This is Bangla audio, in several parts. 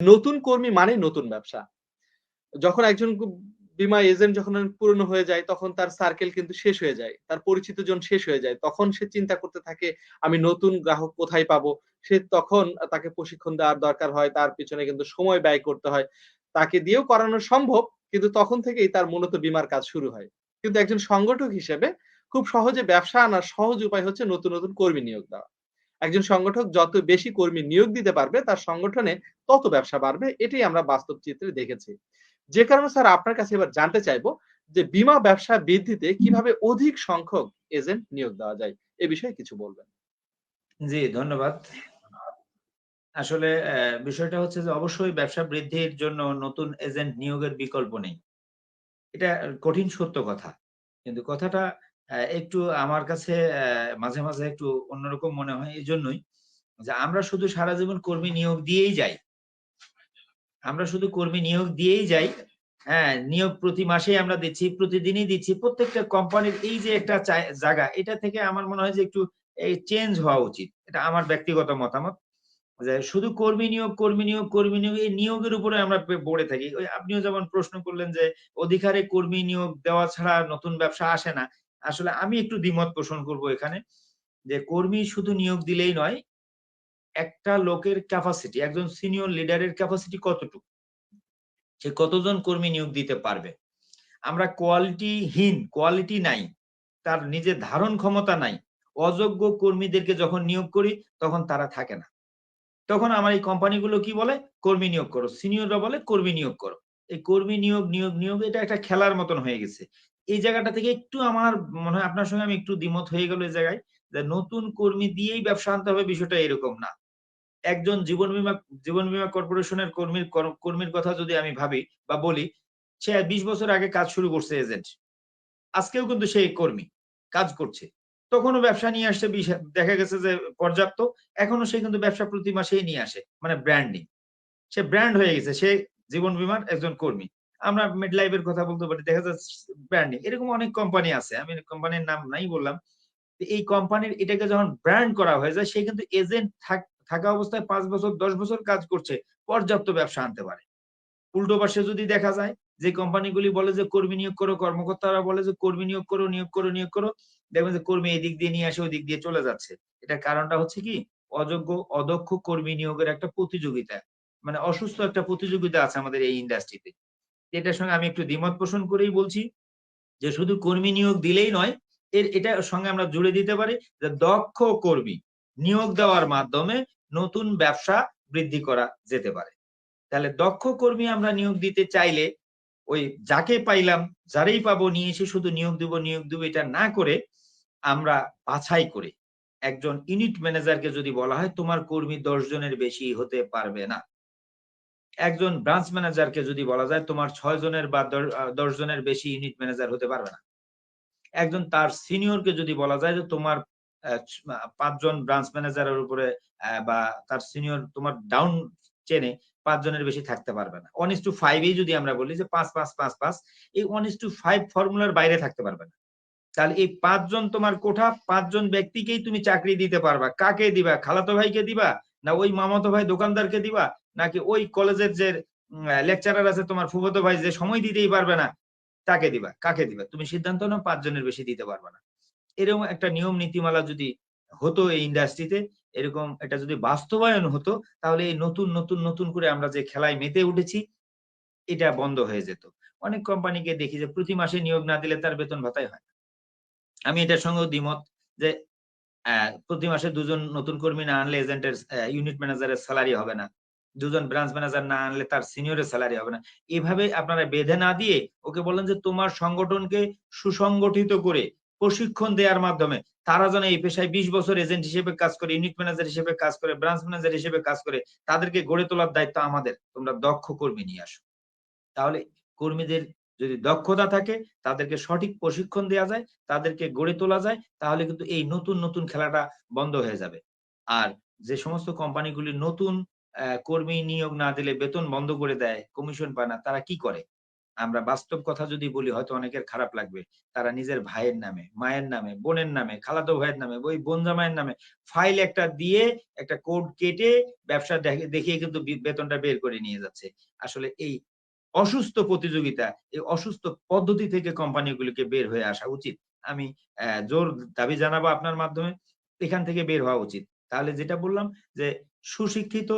নতুন কর্মী মানে নতুন ব্যবসা। যখন একজন বিমা এজেন্ট যখন পুরনো হয়ে যায় তখন তার সার্কেল কিন্তু শেষ হয়ে যায়। তার পরিচিত জন শেষ হয়ে যায়। তখন সে চিন্তা করতে থাকে আমি নতুন গ্রাহক কোথায় পাবো? সে তখন তাকে প্রশিক্ষণ দেওয়ার দরকার হয়। তার পিছনে কিন্তু সময় ব্যয় করতে হয়। তাকে দিয়েও করানো সম্ভব কিন্তু তখন থেকেই তার মূলত বীমার কাজ শুরু হয়। কিন্তু একজন সংগঠক হিসেবে খুব সহজে ব্যবসা আনার সহজ উপায় হচ্ছে নতুন, নতুন কর্মী নিয়োগ দেওয়া। একজন সংগঠক যত বেশি কর্মী নিয়োগ দিতে পারবে তার সংগঠনে তত ব্যবসা বাড়বে। এটাই আমরা বাস্তব চিত্রে দেখেছি। যে কারণে স্যার আপনার কাছে এবার জানতে চাইব যে বীমা ব্যবসা বৃদ্ধিতে কীভাবে অধিক সংখ্যক এজেন্ট নিয়োগ দেওয়া যায়? এ বিষয়ে কিছু বলবেন। জি, ধন্যবাদ। আসলে বিষয়টা হচ্ছে যে অবশ্যই ব্যবসা বৃদ্ধির জন্য নতুন এজেন্ট নিয়োগের বিকল্প নেই। এটা কঠিন সত্য কথা। কিন্তু কথাটা একটু আমার কাছে মাঝে, মাঝে একটু অন্যরকম মনে হয় এই জন্যই যে আমরা শুধু সারা জীবন কর্মী নিয়োগ দিয়েই যাই। আমরা শুধু কর্মী নিয়োগ দিয়েই যাই। হ্যাঁ, নিয়োগ প্রতি মাসেই আমরা দিচ্ছি, প্রতিদিনই দিচ্ছি। প্রত্যেকটা কোম্পানির এই যে একটা জায়গা, এটা থেকে আমার মনে হয় যে একটু চেঞ্জ হওয়া উচিত। এটা আমার ব্যক্তিগত মতামত। যে শুধু কর্মী নিয়োগ, কর্মী নিয়োগ, কর্মী নিয়োগ এই নিয়োগের উপরে আমরা পড়ে থাকি। আপনিও যেমন প্রশ্ন করলেন যে অধিকারে কর্মী নিয়োগ দেওয়া ছাড়া নতুন ব্যবসা আসে না। আসলে আমি একটু দ্বিমত পোষণ করব এখানে। যে কর্মী শুধু নিয়োগ দিলেই নয়, একটা লোকের ক্যাপাসিটি, একজন সিনিয়র লিডারের ক্যাপাসিটি কতটুকু? সে কতজন কর্মী নিয়োগ দিতে পারবে? আমরা কোয়ালিটিহীন, কোয়ালিটি নাই, তার নিজের ধারণ ক্ষমতা নাই। অযোগ্য কর্মীদেরকে যখন নিয়োগ করি তখন তারা থাকে না। তখন আমার এই কোম্পানিগুলো কি বলে? কর্মী নিয়োগ করো। সিনিয়ররা বলে কর্মী নিয়োগ করো। এই কর্মী নিয়োগ, নিয়োগ, নিয়োগ এটা একটা খেলার মতন হয়ে গেছে। এই জায়গাটা থেকে একটু আমার মনে হয় আপনার সঙ্গে আমি একটু দ্বিমত হয়ে গেল এই জায়গায়। যে নতুন কর্মী দিয়েই ব্যবসা আনতে হবে বিষয়টা এরকম না। একজন জীবন বীমা জীবন বীমা কর্পোরেশনের কর্মীর কর কর্মীর কথা যদি আমি ভাবি বা বলি, সে ২০ বছর আগে কাজ শুরু করছে এজেন্ট। আজকেও কিন্তু সে কর্মী, কাজ করছে। তখনও ব্যবসা নিয়ে আসছে বিশ দেখা গেছে যে পর্যাপ্ত। এখনও সে কিন্তু ব্যবসা প্রতি মাসেই নিয়ে আসে। মানে ব্র্যান্ডিং। সে ব্র্যান্ড হয়ে গেছে। সে জীবন বীমার একজন কর্মী। আমরা মেডলাইফ এর কথা বলতে পারি। দেখা যাচ্ছে ব্র্যান্ডিং। এরকম অনেক কোম্পানি আছে। আমি কোম্পানির নাম নাই বললাম। এই কোম্পানির এটাকে যখন ব্র্যান্ড করা হয়ে যায় সে কিন্তু এজেন্ট থাকা অবস্থায় পাঁচ বছর ১০ বছর কাজ করছে। পর্যাপ্ত ব্যবসা আনতে পারে। উল্টো পাশে যদি দেখা যায় যে কোম্পানিগুলি বলে যে কর্মী নিয়োগ করো, কর্মকর্তারা বলে যে কর্মী নিয়োগ করো, নিয়োগ করো, নিয়োগ করো। দেখবেন যে কর্মী এদিক দিয়ে নিয়ে আসে ওদিক দিয়ে চলে যাচ্ছে। এটার কারণটা হচ্ছে কি? অযোগ্য, অদক্ষ কর্মী নিয়োগের একটা প্রতিযোগিতা। মানে অসুস্থ একটা প্রতিযোগিতা আছে আমাদের এই ইন্ডাস্ট্রিতে। এটার সঙ্গে আমি একটু দ্বিমত পোষণ করেই বলছি যে শুধু কর্মী নিয়োগ দিলেই নয়, এর এটার সঙ্গে আমরা জুড়ে দিতে পারি যে দক্ষ কর্মী নিয়োগ দেওয়ার মাধ্যমে নতুন ব্যবসা বৃদ্ধি করা যেতে পারে। তাহলে দক্ষ কর্মী আমরা নিয়োগ দিতে চাইলে ওই যাকে পাইলাম, যারাই পাবো নিয়ে এসে শুধু নিয়োগ দিব, নিয়োগ দিব এটা না করে আমরা বাছাই করে একজন ইউনিট ম্যানেজারকে যদি বলা হয় তোমার কর্মী ১০ জনের বেশি হতে পারবে না। একজন ব্রাঞ্চ ম্যানেজারকে যদি বলা যায় তোমার ৬ জনের বা দশ আ ১০ জনের বেশি ইউনিট ম্যানেজার হতে পারবে না। একজন তার সিনিয়রকে যদি বলা যায় যে তোমার অ্যা ছ ৫ জন ব্রাঞ্চ ম্যানেজারের উপরে বা তার সিনিয়র তোমার ডাউন চেনে ৫ জনের বেশি থাকতে পারবে না। 1:5 এই যদি আমরা বলি যে ৫, ৫, ৫, ৫ এই 1:5 ফর্মুলার বাইরে থাকতে পারবে না। তাহলে এই পাঁচজন তোমার কোঠা পাঁচজন ব্যক্তিকেই তুমি চাকরি দিতে পারবা। কাকে দিবা? খালাতো ভাইকে দিবা? না ওই মামাতো ভাই দোকানদারকে দিবা? নাকি ওই কলেজের যে লেকচারার আছে তোমার ফুফাতো ভাই যে সময় দিতেই পারবে না, তাকে দিবা? কাকে দিবা? তুমি সিদ্ধান্ত নাও ৫ জনের বেশি দিতে পারবা না। এরকম একটা নিয়ম নীতিমালা যদি হতো এই ইন্ডাস্ট্রিতে, এরকম এটা যদি বাস্তবায়ন হতো তাহলে এই নতুন, নতুন, নতুন করে আমরা যে খেলায় মেতে উঠেছি, এটা বন্ধ হয়ে যেত। অনেক কোম্পানিকে দেখি যে প্রতি মাসে নিয়োগ না দিলে তার বেতন ভাতাই হয় না। আমি এটার সঙ্গে দ্বিমত যে প্রতি মাসে দুজন নতুন কর্মী না আনলে এজেন্টের ইউনিট ম্যানেজারের স্যালারি হবে না। ২ জন ব্রাঞ্চ ম্যানেজার না আনলে তার সিনিয়রের স্যালারি হবে না। এভাবে আপনারা বেঁধে না দিয়ে ওকে বললেন যে তোমার সংগঠনকে সুসংগঠিত করে প্রশিক্ষণ দেওয়ার মাধ্যমে তারা যেন এই পেশায় ২০ বছর এজেন্ট হিসেবে কাজ করে, ইউনিট ম্যানেজার হিসেবে কাজ করে, ব্রাঞ্চ ম্যানেজার হিসেবে কাজ করে, তাদেরকে গড়ে তোলার দায়িত্ব আমাদের। তোমরা দক্ষ কর্মী নিয়ে আসো। তাহলে কর্মীদের যদি দক্ষতা থাকে, তাদেরকে সঠিক প্রশিক্ষণ দেয়া যায়, তাদেরকে গড়ে তোলা যায়, তাহলে কিন্তু এই নতুন, নতুন খেলাটা বন্ধ হয়ে যাবে। আর যে সমস্ত কোম্পানিগুলি নতুন কর্মী নিয়োগ না দিলে বেতন বন্ধ করে দেয়, কমিশন পায় না, তারা কি করে? আমরা বাস্তব কথা যদি বলি হয়তো অনেকের খারাপ লাগবে। তারা নিজের ভাইয়ের নামে মায়ের নামে বোনের নামে খালাতো ভাইয়ের নামে ওই বোন জামাইয়ের নামে ফাইল একটা দিয়ে একটা কোড কেটে ব্যবসা দেখিয়ে কিন্তু বেতনটা বের করে নিয়ে যাচ্ছে। আসলে এই অসুস্থ প্রতিযোগিতা এই অসুস্থ পদ্ধতি থেকে কোম্পানিগুলিকে বের হয়ে আসা উচিত। আমি জোর দাবি জানাব আপনার মাধ্যমে এখান থেকে বের হওয়া উচিত। তাহলে যেটা বললাম যে সুশিক্ষিত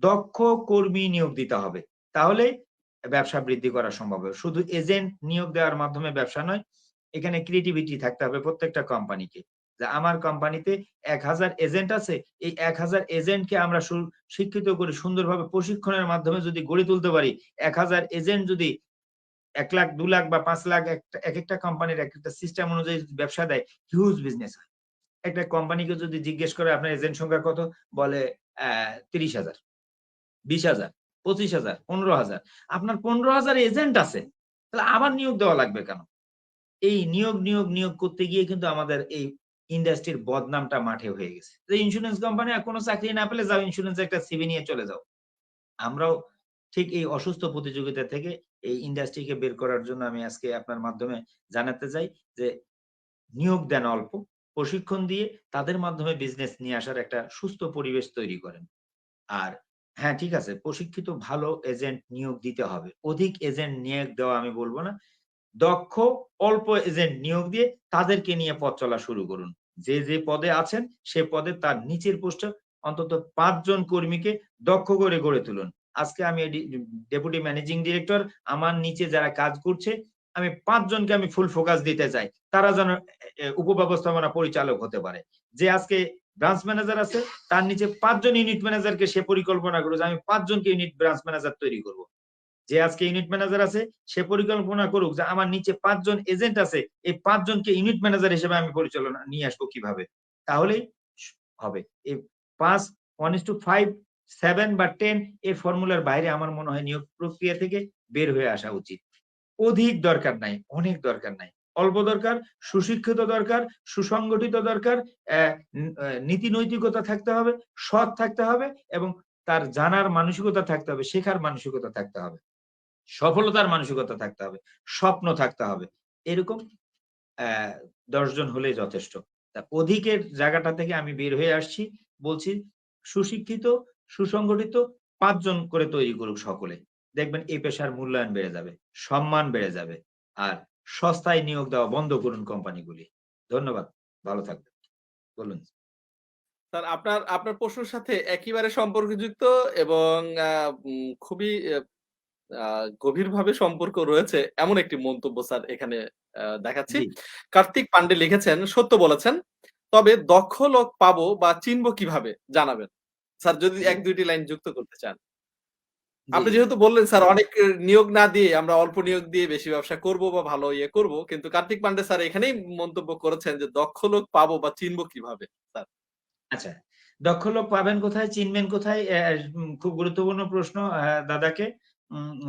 দক্ষ কর্মী নিয়োগ দিতে হবে। তাহলে ব্যবসা বৃদ্ধি করা সম্ভব হবে। শুধু এজেন্ট নিয়োগ দেওয়ার মাধ্যমে ব্যবসা নয়, এখানে ক্রিয়েটিভিটি থাকতে হবে প্রত্যেকটা কোম্পানিকে যে আমার কোম্পানিতে এক হাজার এজেন্ট আছে, এই এক হাজার এজেন্টকে আমরা শিক্ষিত করে সুন্দরভাবে প্রশিক্ষণের মাধ্যমে যদি গড়ে তুলতে পারি, এক হাজার এজেন্ট যদি এক লাখ, দু লাখ বা পাঁচ লাখ একটা- এক একটা কোম্পানির এক একটা সিস্টেম অনুযায়ী ব্যবসা দেয় হিউজ বিজনেস হয়। একটা কোম্পানিকে যদি জিজ্ঞেস করে আপনার এজেন্ট সংখ্যা কত? বলে, আহ, তিরিশ হাজার। বিশ হাজার, পঁচিশ হাজার, পনেরো হাজার। আপনার পনেরো হাজার এজেন্ট আছে, তাহলে আবার নিয়োগ দেওয়া লাগবে কেন? এই নিয়োগ নিয়োগ নিয়োগ করতে গিয়ে কিন্তু আমাদের এই ইন্ডাস্ট্রির বদনামটা মাঠে হয়ে গেছে। যে ইন্স্যুরেন্স কোম্পানি আর কোনো চাকরি না পেলে যাও ইন্স্যুরেন্স একটা সিবি নিয়ে চলে যাও। আমরাও ঠিক এই অসুস্থ প্রতিযোগিতা থেকে এই ইন্ডাস্ট্রিকে বের করার জন্য আমি আজকে আপনার মাধ্যমে জানাতে চাই যে নিয়োগ দেন অল্প, প্রশিক্ষণ দিয়ে তাদের মাধ্যমে বিজনেস নিয়ে আসার একটা সুস্থ পরিবেশ তৈরি করেন। আর হ্যাঁ ঠিক আছে। প্রশিক্ষিত ভালো এজেন্ট নিয়োগ দিতে হবে। অধিক এজেন্ট নিয়োগ দেওয়া আমি বলব না। দক্ষ, অল্প এজেন্ট নিয়োগ দিয়ে তাদেরকে নিয়ে পথ চলা শুরু করুন। যে যে পদে আছেন, সে পদে তার নিচের পোস্টে অন্তত পাঁচজন কর্মীকে দক্ষ করে গড়ে তুলুন। আজকে আমি ডেপুটি ম্যানেজিং ডিরেক্টর আমার নিচে যারা কাজ করছে, আমি পাঁচজনকে আমি ফুল ফোকাস দিতে চাই। তারা যেন উপব্যবস্থাপনা পরিচালক হতে পারে। যে আজকে ব্রাঞ্চ ম্যানেজার আছে, তার নিচে পাঁচজন ইউনিট ম্যানেজারকে সে পরিকল্পনা করবে যে আমি পাঁচজনকে ইউনিট ব্রাঞ্চ ম্যানেজার তৈরি করব। যে আজকে ইউনিট ম্যানেজার আছে, সে পরিকল্পনা করুক যে আমার নিচে পাঁচজন এজেন্ট আছে, এই পাঁচজনকে ইউনিট ম্যানেজার হিসেবে আমি পরিচালনা নিয়ে আসব কীভাবে? তাহলেই হবে। এই পাঁচ one is to five seven বা টেন এই ফর্মুলার বাইরে আমার মনে হয় নিয়োগ প্রক্রিয়া থেকে বের হয়ে আসা উচিত। অধিক দরকার নাই, অনেক দরকার নাই। অল্প দরকার, সুশিক্ষিত দরকার, সুসংগঠিত দরকার নীতি নৈতিকতা থাকতে হবে, সৎ থাকতে হবে এবং তার জানার মানসিকতা থাকতে হবে, শেখার মানসিকতা থাকতে হবে, সফলতার মানসিকতা থাকতে হবে, স্বপ্ন থাকতে হবে, এরকম দশজন হলেই যথেষ্ট। তা অধিকের জায়গাটা থেকে আমি বের হয়ে আসছি, বলছি সুশিক্ষিত, সুসংগঠিত পাঁচজন করে তৈরি করুক সকলে। দেখবেন এই পেশার মূল্যায়ন বেড়ে যাবে, সম্মান বেড়ে যাবে, আর সস্তায় নিয়োগ দেওয়া বন্ধ করুন কোম্পানিগুলি। ধন্যবাদ ভালো থাকবেন। বলুন। স্যার আপনার আপনার প্রশ্নের সাথে একেবারে সম্পর্কযুক্ত এবং খুবই গভীরভাবে সম্পর্ক রয়েছে এমন একটি মন্তব্য স্যার এখানে দেখাচ্ছি। কার্তিক পান্ডে লিখেছেন সত্য বলেছেন তবে দক্ষ লোক পাবো বা চিনবো কীভাবে জানাবেন? স্যার যদি এক দুইটি লাইন যুক্ত করতে চান। আপনি যেহেতু বললেন স্যার অনেক নিয়োগ না দিয়ে আমরা অল্প নিয়োগ দিয়ে বেশি ব্যবসা করব বা ভালো ইয়ে করব কিন্তু কার্তিক পান্ডে স্যার এখানেই মন্তব্য করেছেন যে দক্ষ লোক পাবো বা চিনবো কীভাবে স্যার? আচ্ছা দক্ষ লোক পাবেন কোথায় চিনবেন কোথায়? খুব গুরুত্বপূর্ণ প্রশ্ন দাদাকে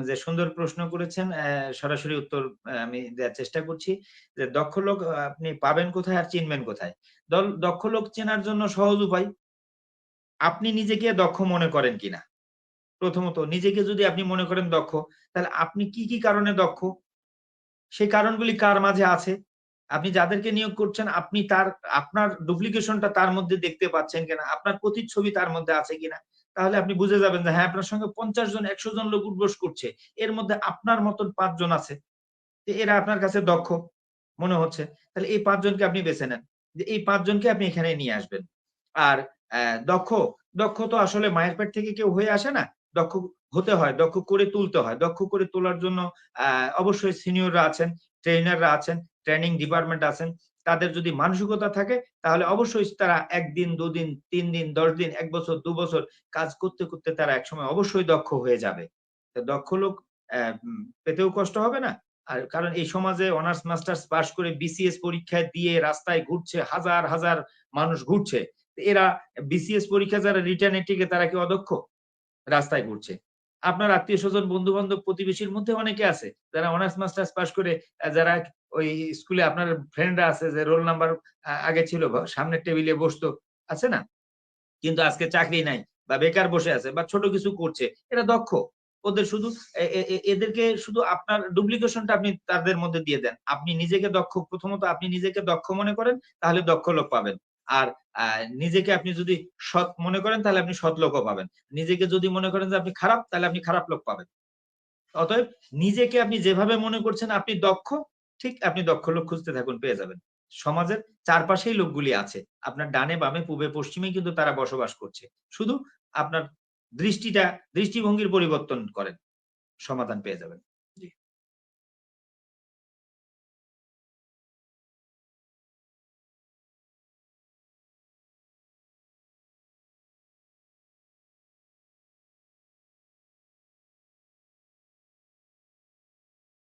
যে সুন্দর প্রশ্ন করেছেন সরাসরি উত্তর আমি দেওয়ার চেষ্টা করছি যে দক্ষ লোক আপনি পাবেন কোথায় আর চিনবেন কোথায়? দল- দক্ষ লোক চেনার জন্য সহজ উপায় আপনি নিজেকে দক্ষ মনে করেন কিনা? প্রথমত নিজেকে যদি আপনি মনে করেন দক্ষ, তাহলে আপনি কি কি কারণে দক্ষ? সেই কারণগুলি কার মাঝে আছে? আপনি যাদেরকে নিয়োগ করছেন, আপনি তার, আপনার ডুপ্লিকেশনটা তার মধ্যে দেখতে পাচ্ছেন কিনা? আপনার প্রতিচ্ছবি তার মধ্যে আছে কিনা? তাহলে আপনি বুঝে যাবেন যে হ্যাঁ আপনার সঙ্গে পঞ্চাশ জন, একশো জন লোক উঠবোস করছে। এর মধ্যে আপনার মতন পাঁচজন আছে। এরা আপনার কাছে দক্ষ মনে হচ্ছে। তাহলে এই পাঁচজনকে আপনি বেছে নেন। যে এই পাঁচজনকে আপনি এখানে নিয়ে আসবেন। আর দক্ষ দক্ষ তো আসলে মায়ের পেট থেকে কেউ হয়ে আসে না। দক্ষ হতে হয়, দক্ষ করে তুলতে হয়। দক্ষ করে তোলার জন্য অবশ্যই সিনিয়ররা আছেন ট্রেনাররা আছেন, ট্রেনিং ডিপার্টমেন্ট আছেন। তাদের যদি মানসিকতা থাকে, তাহলে অবশ্যই তারা একদিন, দুদিন, তিন দিন, দশ দিন, এক বছর, দু বছর কাজ করতে করতে তারা একসময় অবশ্যই দক্ষ হয়ে যাবে। দক্ষ লোক পেতেও কষ্ট হবে না। আর কারণ এই সমাজে অনার্স, মাস্টার্স পাশ করে বিসিএস পরীক্ষা দিয়ে রাস্তায় ঘুরছে, হাজার হাজার মানুষ ঘুরছে। এরা বিসিএস পরীক্ষা যারা রিটার্নে টিকে তারা কি অদক্ষ? রাস্তায় ঘুরছে। আপনার আত্মীয় স্বজন বন্ধু বান্ধব প্রতিবেশীর মধ্যে অনেকে আছে, যারা অনার্স মাস্টার্স পাশ করে যারা ওই স্কুলে আপনার ফ্রেন্ডরা আছে যে রোল নাম্বার আগে ছিল সামনের টেবিলে বসতো, আছে না? কিন্তু আজকে চাকরি নাই, বা বেকার বসে আছে, বা ছোট কিছু করছে, এরা দক্ষ। ওদের শুধু এদেরকে শুধু আপনার ডুপ্লিকেশনটা আপনি তাদের মধ্যে দিয়ে দেন। আপনি নিজেকে দক্ষ, প্রথমত আপনি নিজেকে দক্ষ মনে করেন, তাহলে দক্ষ লোক পাবেন। আর নিজেকে আপনি যদি সৎ মনে করেন, তাহলে আপনি সৎ লোকও পাবেন। নিজেকে যদি মনে করেন যে আপনি খারাপ, তাহলে আপনি খারাপ লোক পাবেন। অতএব নিজেকে আপনি যেভাবে মনে করছেন আপনি দক্ষ, ঠিক আপনি দক্ষ লোক খুঁজতে থাকুন, পেয়ে যাবেন। সমাজের চারপাশেই লোকগুলি আছে। আপনার ডানে বামে, পূবে, পশ্চিমে কিন্তু তারা বসবাস করছে। শুধু আপনার দৃষ্টিটা, দৃষ্টিভঙ্গির পরিবর্তন করেন। সমাধান পেয়ে যাবেন।